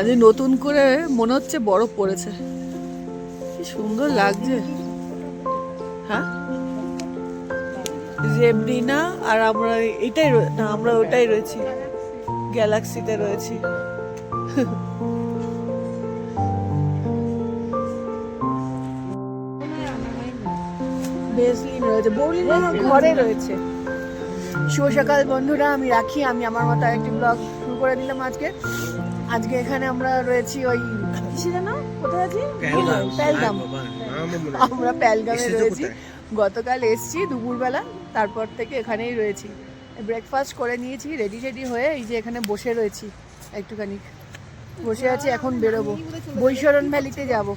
আজ নতুন করে মনে হচ্ছে বরফ পড়েছে। কি সুন্দর লাগছে। হ্যাঁ? জেব্রিনা আর আমরা এটাই না আমরা ওটাই রয়েছি। গ্যালাক্সিতে রয়েছি। বেসলিন রয়েছে বৌলিন আমার ঘরে রয়েছে। শুভ সকাল বন্ধুরা আমি রাখি। আমি আমার মতো একটি ব্লগ শুরু করে দিলাম আজকে। আজকে এখানে আমরা রয়েছি ওই কিসে যেন? কোথায় আছি? প্যালগাম। আমরা প্যালগামে রয়েছি। গতকাল এসছি দুপুরবেলা তারপর থেকে এখানেই রয়েছি। ব্রেকফাস্ট করে নিয়েছি রেডি রেডি হয়ে এই যে এখানে বসে রয়েছি একটুখানি। বসে আছি এখন বেরোবো। বৈশরণ ভ্যালিতে যাব।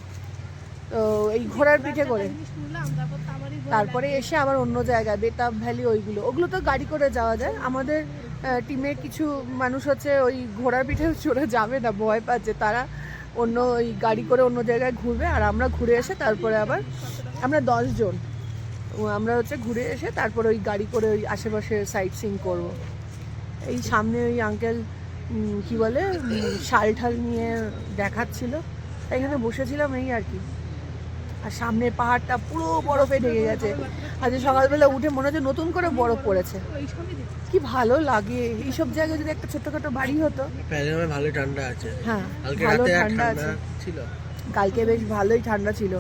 তো এই ঘোড়ার পিঠে করে। তারপরে এসে আবার অন্য জায়গায় বেতাব ভ্যালি ওইগুলো। ওগুলো তো গাড়ি করে যাওয়া যায়। আমাদের টিমে কিছু মানুষ হচ্ছে ওই ঘোড়ার পিঠে চড়ে যাবে না, ভয় পাচ্ছে। তারা অন্য ওই গাড়ি করে অন্য জায়গায় ঘুরবে আর আমরা ঘুরে এসে তারপরে আবার আমরা জন। আমরা হচ্ছে ঘুরে এসে তারপরে ওই গাড়ি করে ওই আশেপাশে সাইট সিং করব। এই সামনে ওই আঙ্কেল কি বলে শাল ঠাল নিয়ে দেখাচ্ছিল। এখানে বসেছিলাম এই আর কি। আর সামনের পাহাড়টা পুরো বরফে ঢেকে গেছে। আজ সকালবেলা উঠে মনে হচ্ছে নতুন করে বরফ পড়েছে। কি ভালো লাগে। এইসব জায়গায় যদি একটা ছোট্টখাটো বাড়ি হতো। ভালো ঠান্ডা আছে। হ্যাঁ ভালো ঠান্ডা আছে। ছিল। কালকে বেশ ভালোই ঠান্ডা ছিল।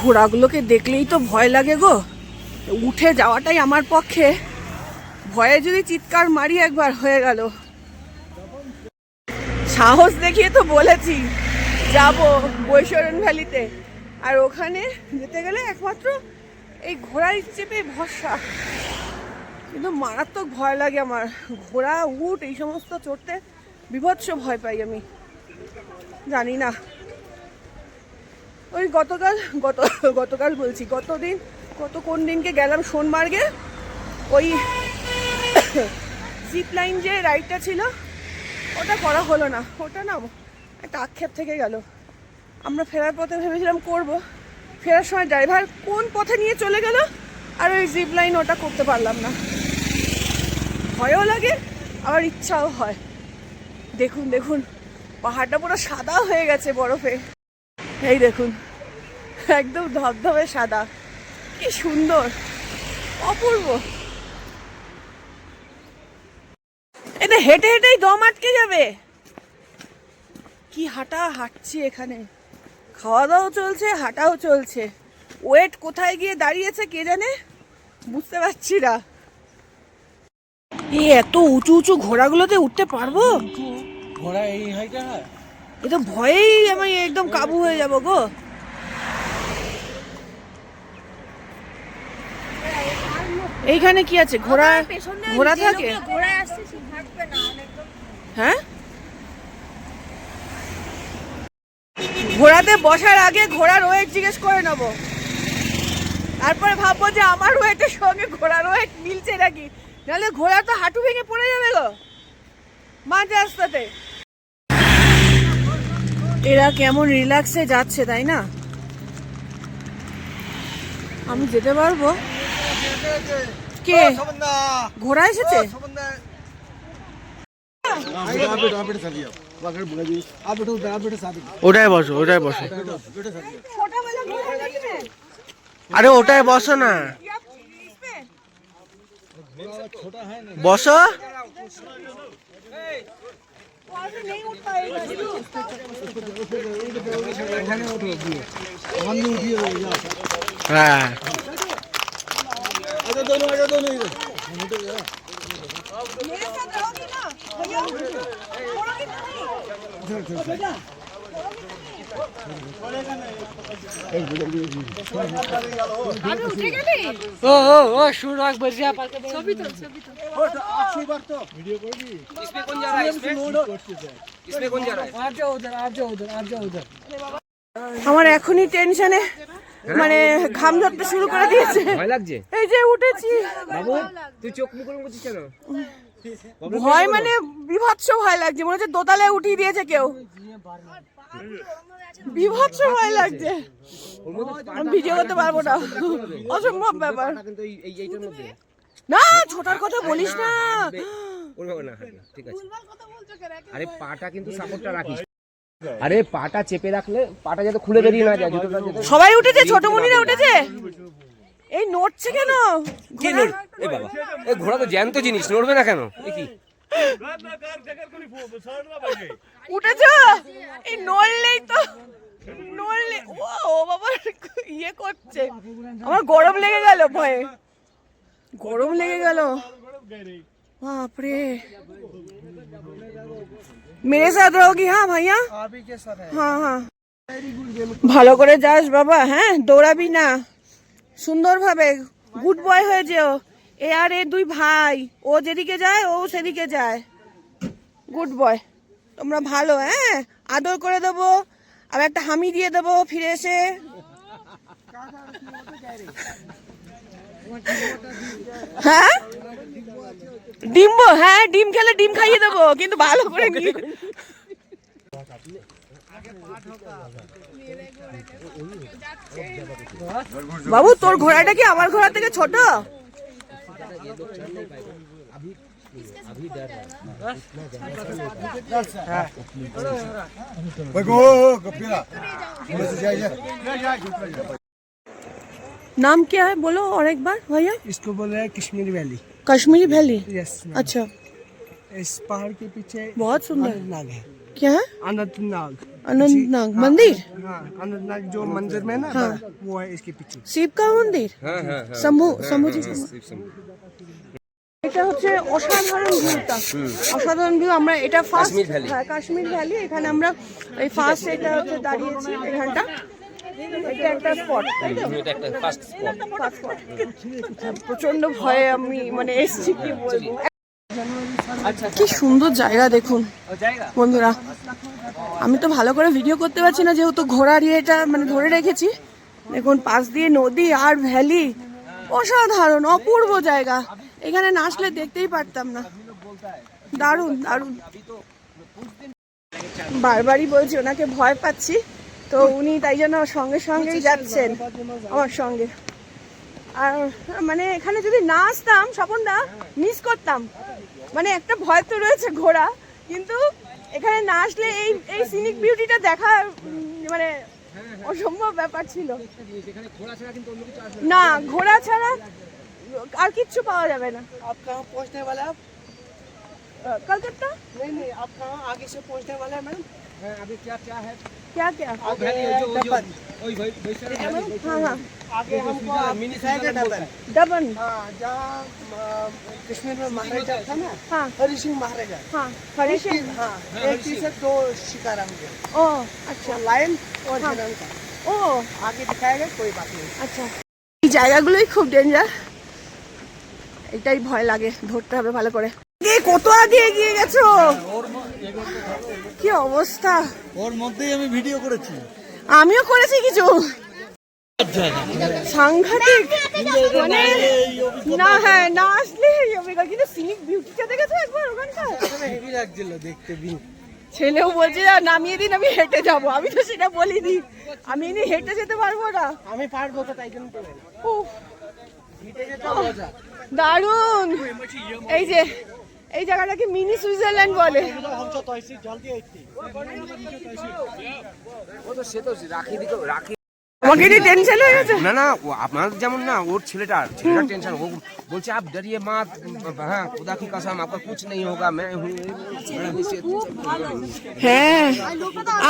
ঘোড়াগুলোকে দেখলেই তো ভয় লাগে গো। উঠে যাওয়াটাই আমার পক্ষে। ভয়ে যদি চিৎকার মারি একবার হয়ে গেল। সাহস দেখিয়ে তো বলেছি। যাব বৈশরণ ভ্যালিতে। আর ওখানে যেতে গেলে একমাত্র এই ঘোড়ার চেপে ভরসা। কিন্তু মারাত্মক ভয় লাগে আমার। ঘোড়া, উট, এই সমস্ত চড়তে বিভৎস ভয় পাই আমি। জানি না। ওই গতকাল, গত, গতকাল বলছি, গতদিন কত কোন দিনকে গেলাম সোনমার্গে? ওই জিপ লাইন যে রাইডটা ছিল, ওটা করা হলো না। ওটা না একটা আক্ষেপ থেকে গেল। আমরা ফেরার পথে ভেবেছিলাম করব। ফেরার সময় ড্রাইভার কোন পথে নিয়ে চলে গেল? আর ওই জিপ লাইন ওটা করতে পারলাম না। ভয়ও লাগে, আবার ইচ্ছাও হয়। দেখুন দেখুন, পাহাড়টা পুরো সাদা হয়ে গেছে বরফে। এই দেখুন, একদম ধবধবে সাদা। কি সুন্দর, অপূর্ব। এটা হেঁটে হেঁটেই দম আটকে যাবে। কি হাঁটা হাঁটছি এখানে? খাওয়া দাওয়াও চলছে হাঁটাও চলছে। ওয়েট কোথায় গিয়ে দাঁড়িয়েছে কে জানে? বুঝতে পারছি না। এই এত উঁচু উঁচু ঘোড়াগুলোতে উঠতে পারব? ঘোড়া এই হাইটা হয়? এ তো ভয়েই আমি একদম কাবু হয়ে যাব গো। এইখানে কি আছে? ঘোড়া ঘোড়া থাকে? হ্যাঁ? ঘোড়াতে বসার আগে ঘোড়ার ওয়েট জিজ্ঞেস করে নেব। তারপরে ভাববো যে আমার ওয়েটের সঙ্গে ঘোড়ার ওয়েট মিলছে নাকি? নাহলে ঘোড়া তো হাঁটু ভেঙে পড়ে যাবে গো। মাঝে রাস্তাতে। এরা কেমন রিল্যাক্সে যাচ্ছে তাই না? আমি যেতে পারব? কে? ঘোড়া এসেছে? ওটাই বসো ওটাই বসো। আরে ওটাই বসো না। বসো। হ্যাঁ। मेरे साथ रहोगी ना भैया छोड़ोगी नहीं बेटा আরে উঠে গেলি ও ও ও শুরু রাখবে ছবি তো ছবি তো আমার এখনই টেনশনে মানে ঘাম ধরতে শুরু করে দিয়েছে। ভয় লাগছে? এই যে উঠেছি। বাবু তুই চোখ মুখ করে করছিস কেন? ভয় মানে বিভৎস ভয় লাগছে মনে হচ্ছে দোতলায় উঠিয়ে দিয়েছে কেউ। বিভৎস ভয় লাগছে। ভিডিও করতে পারব না। অসম্ভব ব্যাপার। কিন্তু এই এই এইটার মধ্যে। না ছোটার কথা বলিস না। না ঠিক আছে। আরে পাটা কিন্তু সাপোর্টটা রাখিস। আরে পাটা চেপে রাখলে পাটা যাতে খুলে বেরিয়ে না যায় সবাই উঠেছে ছোট মনিরা উঠেছে। এই নড়ছে কেন? কে নড় এ বাবা এ ঘোড়া তো জ্যান্ত জিনিস নড়বে না কেন? এ কি? উঠেছ? এই নড়লেই তো নড়লে ও বাবা ইয়ে করছে। আমার গরম লেগে গেল ভয়ে। গরম লেগে গেল। বাপরে। মেরে সাথ কি হ্যাঁ ভাইয়া হ্যাঁ হ্যাঁ ভালো করে যাস বাবা হ্যাঁ? দৌড়াবি না। সুন্দরভাবে গুড বয় হয়ে যেও। এ আর এ দুই ভাই। ও যেদিকে যায় ও সেদিকে যায়। গুড বয় তোমরা ভালো হ্যাঁ? আদর করে দেবো। আবার একটা হামি দিয়ে দেবো ফিরে এসে। হ্যাঁ? ডিম বো- হ্যাঁ ডিম খেলে ডিম খাইয়ে দেবো কিন্তু ভালো করে নিয়ে বাবু তোর ঘোড়াটা কি আমার ঘোড়া থেকে ছোট नाम क्या है बोलो और एक बार भैया इसको बोल रहे हैं Kashmir valley Kashmiri valley yes अच्छा इस पहाड़ के पीछे बहुत सुंदर अनंतनाग है क्या है अनंतनाग अनंतनाग मंदिर हाँ अनंतनाग जो मंदिर में ना हाँ। वो है इसके पीछे শিব কা মন্দির হ্যাঁ হ্যাঁ হ্যাঁ শম্ভু শম্ভুজি এটা হচ্ছে অসাধারণ ভিউটা অসাধারণ ভিউ আমরা এটা ফার্স্ট কাশ্মীর ভ্যালি। হ্যাঁ কাশ্মীর ভ্যালি এখানে আমরা এই ফার্স্ট এটা হচ্ছে দাঁড়িয়েছি এখানটা এটা একটা স্পট এটা একটা ফার্স্ট স্পট প্রচণ্ড ভয়ে আমি মানে এসছি কি বলব? কি সুন্দর জায়গা দেখুন। বন্ধুরা আমি তো ভালো করে ভিডিও করতে পারছি না যেহেতু ঘোড়ার ইয়েটা মানে ধরে রেখেছি। দেখুন পাশ দিয়ে নদী আর ভ্যালি অসাধারণ অপূর্ব জায়গা। এখানে না আসলে দেখতেই পারতাম না। দারুণ দারুণ। বারবারই বলছি ওনাকে ভয় পাচ্ছি। তো উনি তাই জন্য সঙ্গে সঙ্গেই যাচ্ছেন আমার সঙ্গে আর মানে এখানে যদি না আসতাম স্বপনদা মিস করতাম মানে একটা ভয় তো রয়েছে ঘোড়া কিন্তু এখানে না আসলে এই এই সিনিক বিউটিটা দেখা উম, মানে অসম্ভব ব্যাপার ছিল না ঘোড়া ছাড়া আর কিচ্ছু পাওয়া যাবে না आप कहाँ पहुँचने वाले हैं आप আহ, কলকাতা नहीं नहीं आप कहाँ आगे से पहुँचने वाले हैं मैडम अभी क्या क्या है क्या क्या आगे डबन ओए भाई भाई हाँ हाँ आगे हमको जाएगा डबन डबन हाँ जहाँ अ, कश्मीर में महाराजा था ना हाँ हरि सिंह महाराजा हाँ हरी एक ही- हाँ एक ही से दो शिकार होंगे ओ अच्छा लायन और हाँ। जनन का ও आगे दिखाएगा कोई बात नहीं আচ্ছা এই জায়গাগুলোই খুব ডেঞ্জার এটাই ভয় লাগে ধরতে হবে ভালো করে এ কত আগে এগিয়ে গেছো কি অবস্থা? ওর মধ্যেই আমি ভিডিও করেছি। আমিও করেছি কিছু? সাংঘাতিক। মানে না হ্যাঁ না আসলে অভিজ্ঞতা কিন্তু সিনিক বিউটিটা দেখেছ একবার ওখানকার? লাগছিল দেখতে ছেলেও বলছে নামিয়ে দিন আমি হেঁটে যাব। আমি তো সেটা বলিনি। আমি এনে হেঁটে যেতে পারব না। আমি পারব তো তাই জন্য দারুণ। এই যে এই জায়গাটাকে মিনি সুইজারল্যান্ড বলে। টেনশন হয়ে গেছে? না না যেমন না ওর ছেলেটা টেনশন বলছে আপ কিছু নেই হ্যাঁ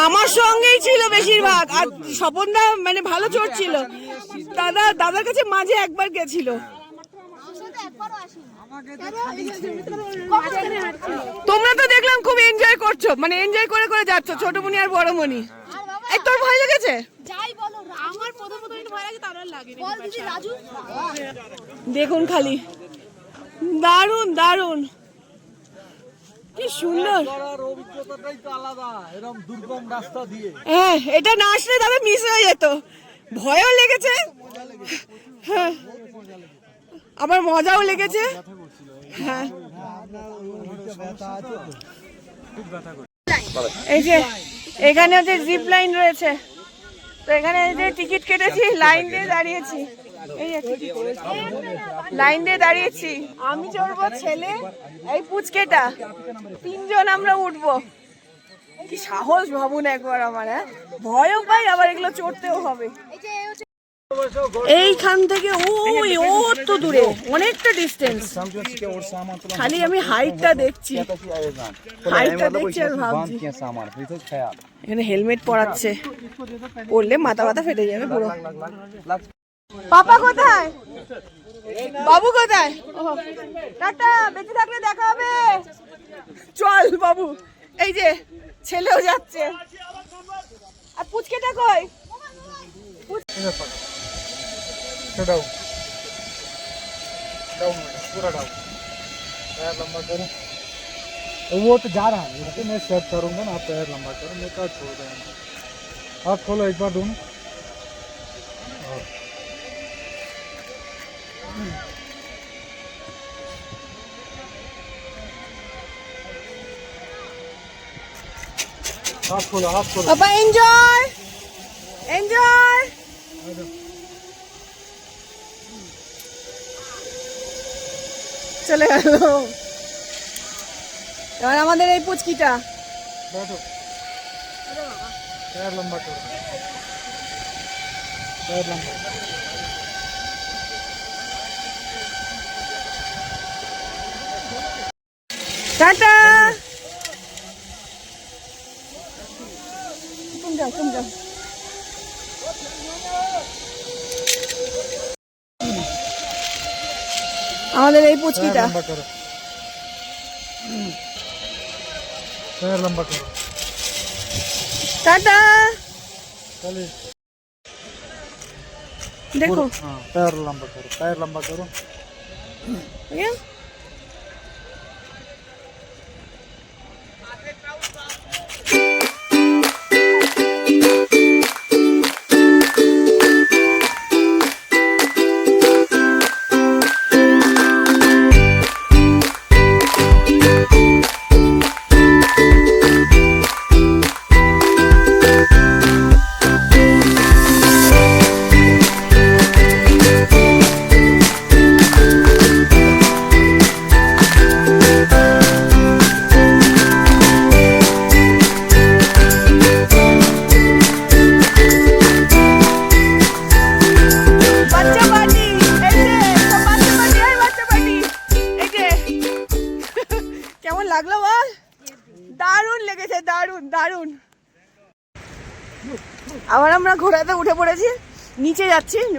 আমার সঙ্গেই ছিল বেশিরভাগ আর স্বপনদা মানে ভালো চোর ছিল। দাদা দাদার কাছে মাঝে একবার গেছিল। তোমরা তো দেখলাম খুব এনজয় করছ মানে এনজয় করে করে যাচ্ছ ছোট মনি আর বড় মনি এই তোর ভয় লেগেছে? যাই বলো আমার প্রথম প্রথম একটু ভয় লাগে তারপর লাগে বল দিদি রাজু। দেখুন খালি। দারুণ দারুণ। কি সুন্দর। অভিজ্ঞতাটাই তো আলাদা এরকম দুর্গম রাস্তা দিয়ে। হ্যাঁ এটা না আসলে তবে মিস হয়ে যেত। ভয়ও লেগেছে। হ্যাঁ। আবার মজাও লেগেছে? হ্যাঁ। এই যে, এখানে যে জিপ লাইন রয়েছে। তো এখানে যে টিকিট কেটেছি লাইন দিয়ে দাঁড়িয়েছি। লাইন দিয়ে দাঁড়িয়েছি। আমি চড়বো ছেলে, এই পুচকেটা। তিনজন আমরা উঠবো। কি সাহস ভাবুন একবার আমার হ্যাঁ? ভয়ও পাই আবার এগুলো চড়তেও হবে। এইখান থেকে ওই ও তো দূরে অনেকটা ডিস্টেন্স খালি আমি হাইটটা দেখছি। হাইটটা দেখছি আর ভাবছি। এখানে হেলমেট পরাচ্ছে। পরলে মাথা মাথা ফেটে যাবে পুরো। পাপা কোথায়? বাবু কোথায়? টাটা বেঁচে থাকলে দেখা হবে। চল বাবু এই যে ছেলেও যাচ্ছে। আর পুচকেটা কই? डाउन डाउन पूरा डाउन पैर लंबा करो वो तो जा रहा है लेकिन मैं सेट करूँगा ना आप पैर लंबा करो मैं कहा छोड़ देंगे आप खोलो एक बार दोनों हाथ खोलो हाथ खोलो एंजॉय एंजॉय চলে গেল। এবার আমাদের এই পুচকিটা। টাটা। তুমি যাও তুমি যাও। আমাদের এই पैर পুচকিটা लंबा करो पैर लंबा करो টাটা चलिए দেখো हाँ पैर लंबा करो पैर लंबा करो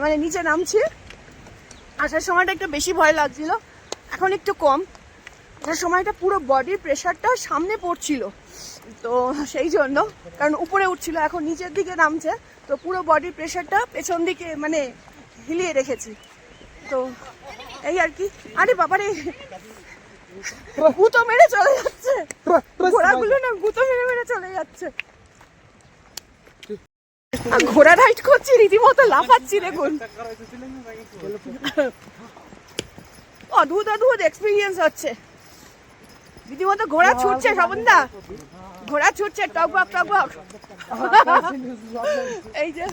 মানে নিচে নামছি। আসার সময়টা একটু বেশি ভয় লাগছিল। এখন একটু কম। আসার সময়টা পুরো বডির প্রেশারটা সামনে পড়ছিল। তো সেই জন্য কারণ উপরে উঠছিল এখন নিচের দিকে নামছে। তো পুরো বডির প্রেশারটা পেছন দিকে মানে হিলিয়ে রেখেছি। তো এই আর কি। আরে বাবারে! গুঁতো মেরে চলে যাচ্ছে। ঘোড়াগুলো না গুঁতো মেরে মেরে চলে যাচ্ছে। ঘোড়া রাইড করছি রীতিমতো লাফাচ্ছি দেখুন। অদ্ভুত অদ্ভুত এক্সপিরিয়েন্স হচ্ছে। রীতিমতো ঘোড়া ছুটছে সবন্দা ঘোড়া ছুটছে টক বক টক বক। এই যে।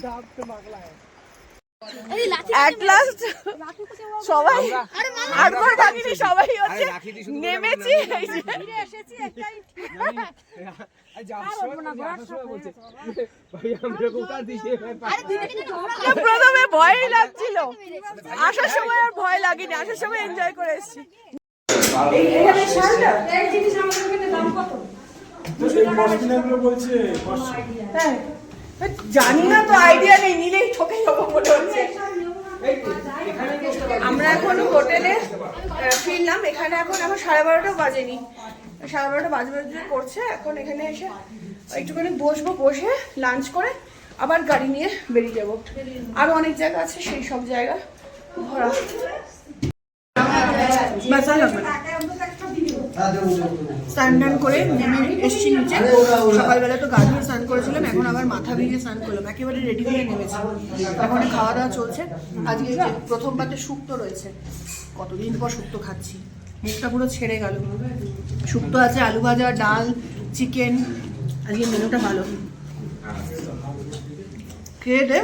অ্যাট লাস্ট সবাই আটবার সবাই হচ্ছে নেমেছি এই যে। প্রথমে ভয়ই লাগছিল। আসার সময় আর ভয় লাগেনি আসার সময় এনজয় করে এসেছি। শালটা হ্যাঁ জানি না তো আইডিয়া নেই নিলেই ঠকে যাব মনে হচ্ছে। আমরা এখন হোটেলে ফিরলাম। এখানে এখন এখন সাড়ে বারোটা বাজেনি। সাড়ে বারোটা বাজে বাজে করছে। এখন এখানে এসে একটুখানি বসবো বসে লাঞ্চ করে আবার গাড়ি নিয়ে বেরিয়ে যাব। আরও অনেক জায়গা আছে সেই সব জায়গা। ঘোরা ব্যাস আর লাগবে না। স্নান টান করে নেমে এসছি নিচে। সকালবেলা তো গা ধুয়ে স্নান করেছিলাম এখন আবার মাথা ভেঙে স্নান করলাম। একেবারে রেডি হয়ে নেমেছি। এখন খাওয়া দাওয়া চলছে। আজকে প্রথম পাতে শুক্তো রয়েছে। কতদিন পর শুক্তো খাচ্ছি। মুখটা পুরো ছেড়ে গেল। শুক্তো আছে আলু ভাজা ডাল চিকেন। আজকে মেনুটা ভালো। খেয়ে দে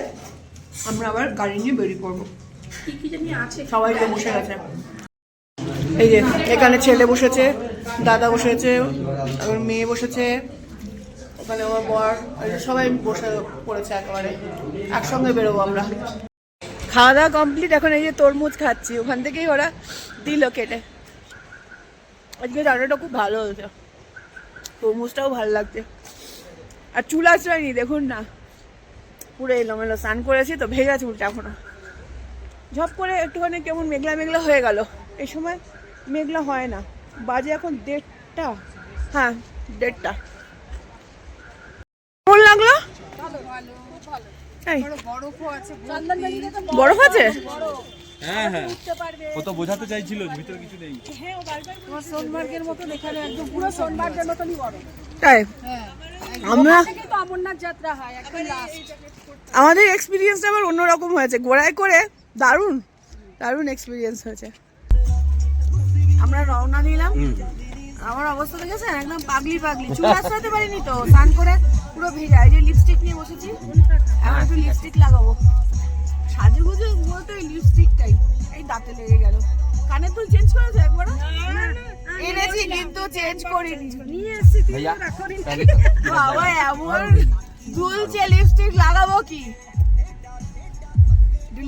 আমরা আবার গাড়ি নিয়ে বেরিয়ে পড়ব। সবাই তো বসে গেছে। এই যে, এখানে ছেলে বসেছে, দাদা বসেছে তারপর মেয়ে বসেছে, ওখানে আমার বর সবাই বসে পড়েছে একেবারে। একসঙ্গে বেরোবো আমরা। খাওয়া দাওয়া কমপ্লিট এখন এই যে তরমুজ খাচ্ছি। ওখান থেকেই ওরা দিল কেটে। আজকে রান্নাটা খুব ভালো হয়েছে। তরমুজটাও ভালো লাগছে। আর চুল আঁচড়াইনি দেখুন না। পুরো এলোমেলো, স্নান করেছি তো, ভেজা চুলটা এখনও। ঝপ করে একটুখানি কেমন মেঘলা মেঘলা হয়ে গেল। এই সময় মেঘলা হয় না। বাজে এখন দেড়টা। হ্যাঁ দেড়টা। কেমন লাগল? বরফ আছে? হ্যাঁ হ্যাঁ। ও তো বোঝাতে চাইছিল ভিতরে কিছু নেই। সোনমার্গের মতন এখানে একদম পুরো সোনমার্গের মতনই বড় তাই? আমরা কিন্তু অমরনাথ যাত্রা হয় একদম লাস্ট আমাদের এক্সপিরিয়েন্সটা আবার অন্যরকম হয়েছে। ঘোড়ায় করে দারুণ দারুণ এক্সপিরিয়েন্স হয়েছে। আমরা রওনা নিলাম আমার অবস্থা দেখেছেন? একদম পাগলি পাগলি। চুল আশ্রাতে পারিনি তো স্নান করে পুরো ভেজা। এই যে লিপস্টিক নিয়ে বসেছি। এখন একটু লিপস্টিক লাগাবো। সাজুগুজু বলতে ওই লিপস্টিকটাই এই দাঁতে লেগে গেল। কানে দুল চেঞ্জ করেছ একবার এনেছি কিন্তু চেঞ্জ করিনি। নিয়ে এসেছি বাবা এমন দুলছে লিপস্টিক লাগাবো কি?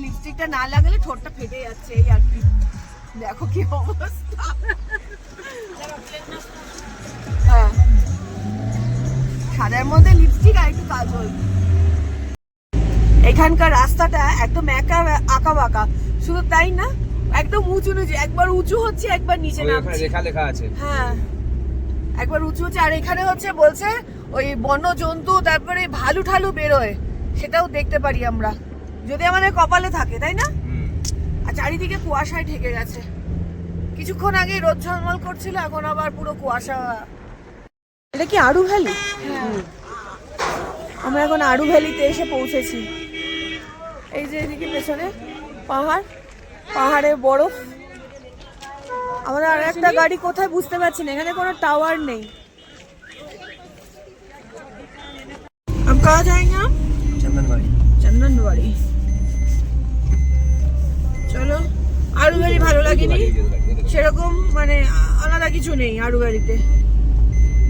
লিপস্টিকটা না লাগালে ঠোঁটটা ফেটে যাচ্ছে এই আর কি। দেখো কি অবস্থা। হ্যাঁ। সাদার মধ্যে লিপস্টিক আর একটু কাজল। এখানকার রাস্তাটা একদম একা আঁকা বাঁকা। শুধু তাই না একদম উঁচু নিচু একবার উঁচু হচ্ছে একবার নিচে নামছে। লেখা লেখা আছে। হ্যাঁ। একবার উঁচু হচ্ছে আর এখানে হচ্ছে বলছে ওই বন্য জন্তু তারপরে ভালু ঠালু বেরোয়। সেটাও দেখতে পারি আমরা। যদি আমাদের কপালে থাকে তাই না। আর চারিদিকে কুয়াশায় ঢেকে গেছে কিছুক্ষণ আগে রোদ ঝলমল করছিল এখন আবার পুরো কুয়াশা এটা কি আড়ু ভ্যালি আমরা এখন আড়ু ভ্যালিতে এসে পৌঁছেছি এই যে এদিকে পেছনে পাহাড় পাহাড়ে বরফ আমাদের আর একটা গাড়ি কোথায় বুঝতে পারছি না এখানে কোনো টাওয়ার নেই हम कहाँ जाएंगे हम চন্দনবাড়ি চন্দনবাড়ি চলো। আরু ভ্যালি ভালো লাগেনি? সেরকম মানে আলাদা কিছু নেই আরু ভ্যালিতে।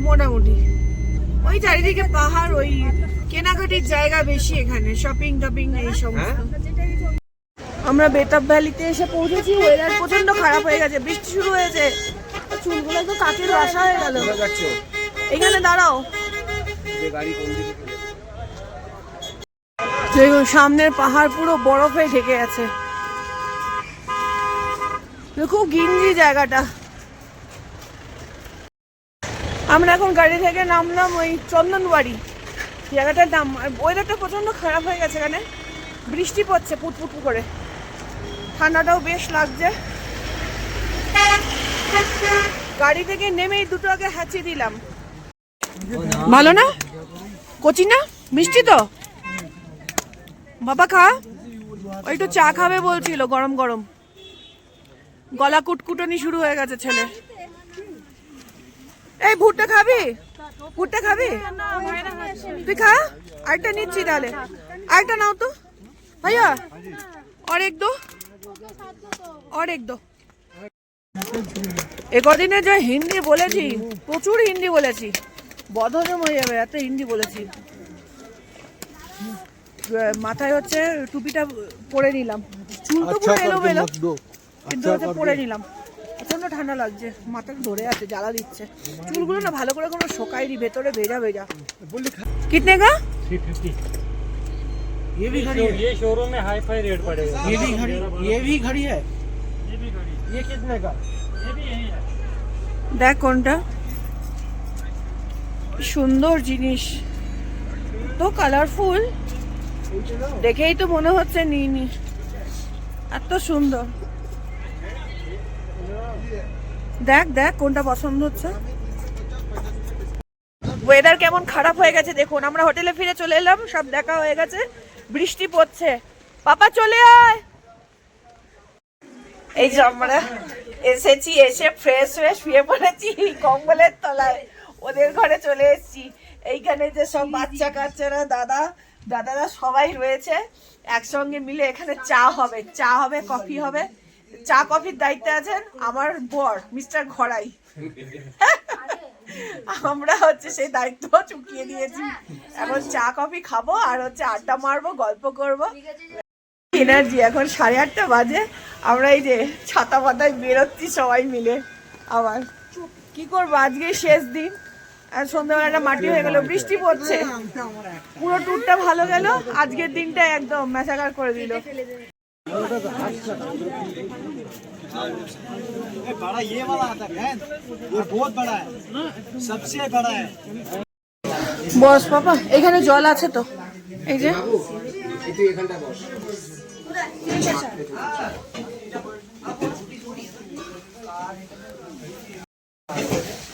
মোটামুটি। ওই চারিদিকে পাহাড়, ওই কেনাকাটির জায়গা বেশি এখানে শপিং টপিং এই সমস্ত। আমরা বেতাব ভ্যালিতে এসে পৌঁছেছি ওয়েদার প্রচণ্ড খারাপ হয়ে গেছে, বৃষ্টি শুরু হয়েছে। চুলগুলো তো কাকের বাসা হয়ে গেল। এখানে দাঁড়াও। সামনের পাহাড় পুরো বরফে ঢেকে আছে। খুব গিঞ্জি জায়গাটা। আমরা এখন গাড়ি থেকে নামলাম ওই চন্দনবাড়ি। জায়গাটার নাম, আর ওয়েদারটা প্রচণ্ড খারাপ হয়ে গেছে এখানে। বৃষ্টি পড়ছে পুটপুট করে। ঠান্ডাটাও বেশ লাগছে। গাড়ি থেকে নেমেই দুটো আগে হ্যাচি দিলাম। ভালো না? কচি না? মিষ্টি তো? বাবা খা। ওই একটু চা খাবে বলছিল, গরম গরম। গলা কুটকুটনি শুরু হয়ে গেছে ছেলে। এই ভুট্টা খাবি? ভুট্টা খাবি? তুই খা। আরেকটা নিচ্ছি তাহলে। আরেকটা নাও তো। ভাইয়া অরেক দো। অরেক দো। এ কদিনে যে হিন্দি বলেছি প্রচুর হিন্দি বলেছি। বদহজম হয়ে যাবে এত হিন্দি বলেছি। মাথায় হচ্ছে টুপিটা পরে নিলাম। চুল তো পুরো এলো বেলো কিন্তু হচ্ছে পরে নিলাম প্রচন্ড ঠান্ডা লাগছে মাথা ধরে আছে জ্বালা দিচ্ছে চুলগুলো না ভালো করে কোনো শোকায়নি ভেতরে ভেজা ভেজা কিতনে का थ्री फिफ्टी ये भी घड़ी ये शोरूम में हाई फाई रेट पड़ेगा ये भी घड़ी ये भी घड़ी है ये भी घड़ी ये कितने का ये भी यही है দেখ কোনটা সুন্দর জিনিস তো কালারফুল দেখেই তো মনে হচ্ছে নিইনি এত সুন্দর দেখ দেখ, কোনটা পছন্দ হচ্ছে। ওয়েদার কেমন খারাপ হয়ে গেছে, দেখুন, আমরা হোটেলে ফিরে চলে এলাম, সব দেখা হয়ে গেছে, বৃষ্টি পড়ছে। পাপা, চলে আয়। এই যে আমরা এসেছি, এসে ফ্রেশ ফ্রেশ শুয়ে পড়েছি কম্বলের তলায়। ওদের ঘরে চলে এসেছি। এইখানে যে সব বাচ্চা কাচ্চারা দাদা, দাদারা সবাই রয়েছে। একসঙ্গে মিলে এখানে চা হবে চা হবে, কফি হবে। চা কফির দায়িত্বে আছেন আমার বর, মিস্টার ঘড়াই। আমরা হচ্ছে সেই দায়িত্ব চুকিয়ে দিয়েছি। এখন চা কফি খাব আর হচ্ছে আড্ডা মারবো, গল্প করব। এনার্জি এখন সাড়ে আটটা বাজে। আমরা এই যে ছাতা পাতায় বেরোচ্ছি সবাই মিলে। আবার কি করব? আজকে শেষ দিন। আর সন্ধ্যাবেলাটা মাটি হয়ে গেল, বৃষ্টি পড়ছে। পুরো ট্যুরটা ভালো গেল। আজকের দিনটা একদম ম্যাচাকার করে দিল। बड़ा ये वाला आता है वो बहुत बड़ा है सबसे बड़ा है বস পাপা এখানে জল আছে তো এই যে একটু এখানটা বস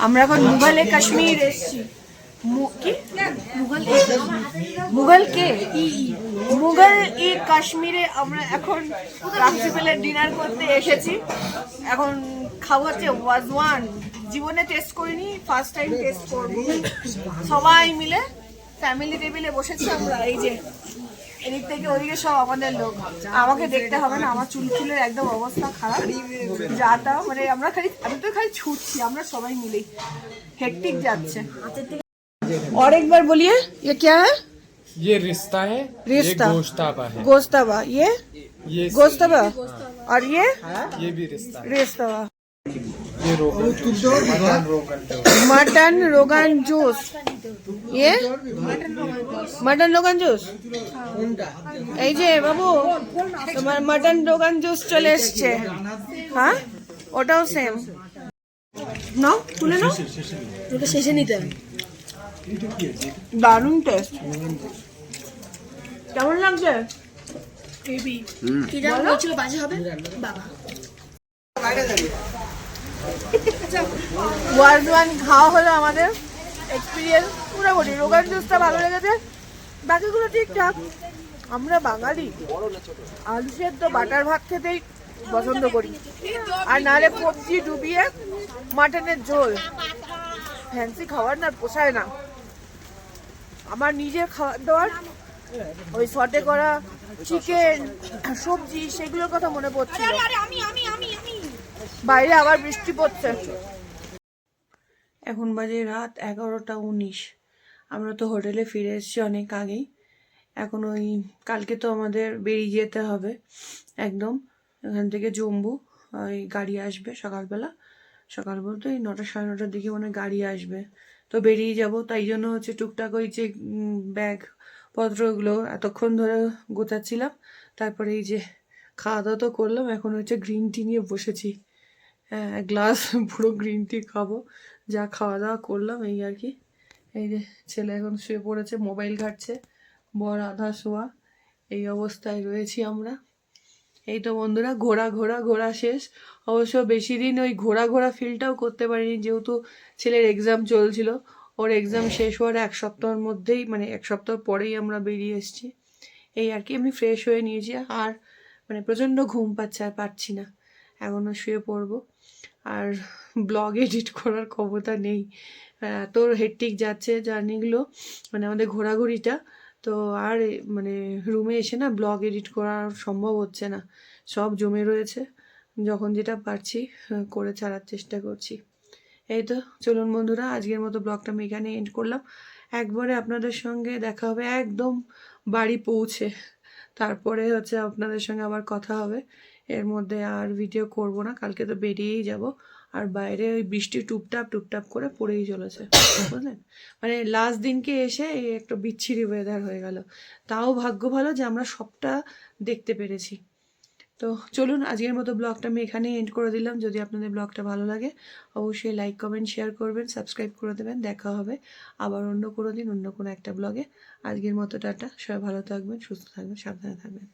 আমরা এখন মুঘলে কাশ্মীর এসেছি মু- কি মুঘল কে? মুঘল ই কাশ্মীরে আমরা এখন রাত্রিবেলা ডিনার করতে এসেছি। এখন খাব হচ্ছে ওয়াজওয়ান। জীবনে টেস্ট করিনি ফার্স্ট টাইম টেস্ট করব। সবাই মিলে ফ্যামিলি টেবিলে বসেছি আমরা, এই যে এদিক থেকে ওদিকে সব আমাদের লোক। আমাকে দেখতে হবে না, আমার চুল চুলের একদম অবস্থা খারাপ। যা তা মানে আমরা খালি আমি তো খালি ছুটছি, আমরা সবাই মিলেই। হেক্টিক যাচ্ছে। और एक बार बोलिए ये क्या है ये रिश्ता है रिश्ता। ये गोश्ताबा है गोश्तबा ये ये गोश्तबा और ये ये भी रिश्ता है रेस्तवा ये रोगन मटन रोगन मटन रोगन जूस ये मटन रोगन জুস এই যে বাবু তোমার মটন রোগান জুস চলে এসছে হ্যাঁ ওটাও সেম নাও তুলে নাও ওটা শেষে নিতে দারুণ টেস্ট কেমন লাগছে? ওয়ার্ড ওয়ান খাওয়া হলো আমাদের। এক্সপিরিয়েন্স মোটামুটি রোগান জুসটা ভালো লেগেছে। বাকিগুলো ঠিকঠাক। আমরা বাঙালি। আলু সেদ্ধ বাটার ভাত খেতেই পছন্দ করি। আর নাহলে কবজি ডুবিয়ে মাটনের ঝোল। ফ্যান্সি খাবার না পোষায় না। আমার নিজের খাবার দাবার ওই শটে করা চিকেন সবজি সেগুলোর কথা মনে পড়ছিল বাইরে আবার বৃষ্টি পড়ছে। এখন বাজে রাত এগারোটা উনিশ। আমরা তো হোটেলে ফিরে এসেছি অনেক আগেই। এখন ওই কালকে তো আমাদের বেরিয়ে যেতে হবে একদম। এখান থেকে জম্বু ওই গাড়ি আসবে সকালবেলা। সকাল বলতে ওই নটা সাড়ে নটার দিকে মনে হয় গাড়ি আসবে। তো বেরিয়ে যাব। তাই জন্য হচ্ছে টুকটাক ওই যে ব্যাগ পত্রগুলো এতক্ষণ ধরে গোছাচ্ছিলাম। তারপরে এই যে খাওয়া দাওয়া তো করলাম, এখন হচ্ছে গ্রিন টি নিয়ে বসেছি। হ্যাঁ গ্লাস পুরো গ্রিন টি খাব। যা খাওয়া দাওয়া করলাম এই আর কি। এই যে ছেলে এখন শুয়ে পড়েছে মোবাইল ঘাটছে, বর আধা শোয়া। এই অবস্থায় রয়েছি আমরা। এই তো বন্ধুরা, ঘোরা ঘোরা ঘোরা শেষ। অবশ্য বেশি দিন ওই ঘোরা ঘোরা ফিলটাও করতে পারিনি, যেহেতু ছেলের এক্সাম চলছিল। ওর এক্সাম শেষ হওয়ার এক সপ্তাহের মধ্যেই মানে এক সপ্তাহ পরেই আমরা বেরিয়ে এসেছি। এই আর কি আমি ফ্রেশ হয়ে নিয়েছি। আর মানে প্রচণ্ড ঘুম পাচ্ছে, আর পারছি না। এখনও শুয়ে পড়ব। আর ব্লগ এডিট করার ক্ষমতা নেই। এত হেট্টিক যাচ্ছে জার্নিগুলো। মানে আমাদের ঘোরাঘুরিটা। তো আর মানে রুমে এসে না ব্লগ এডিট করা সম্ভব হচ্ছে না। সব জমে রয়েছে। যখন যেটা পারছি করে ছাড়ার চেষ্টা করছি। এই তো, চলুন বন্ধুরা, আজকের মতো ব্লগটা আমি এখানে এন্ড করলাম। একবারে আপনাদের সঙ্গে দেখা হবে, একদম বাড়ি পৌঁছে। তারপরে হচ্ছে আপনাদের সঙ্গে আবার কথা হবে। এর মধ্যে আর ভিডিও করব না, কালকে তো বেরিয়েই যাব। আর বাইরে ওই বৃষ্টি টুপটাপ টুপটাপ করে পড়েই চলেছে, বুঝলেন? মানে লাস্ট দিনকে এসে এই একটা বিচ্ছিরি ওয়েদার হয়ে গেল। তাও ভাগ্য ভালো যে আমরা সবটা দেখতে পেরেছি। তো চলুন, আজকের মতো ব্লগটা আমি এখানেই এন্ড করে দিলাম। যদি আপনাদের ব্লগটা ভালো লাগে, অবশ্যই লাইক কমেন্ট শেয়ার করবেন সাবস্ক্রাইব করে দেবেন। দেখা হবে আবার অন্য কোনো দিন, অন্য কোনো একটা ব্লগে আজকের মতো টাটা। সবাই ভালো থাকবেন, সুস্থ থাকবেন, সাবধানে থাকবেন।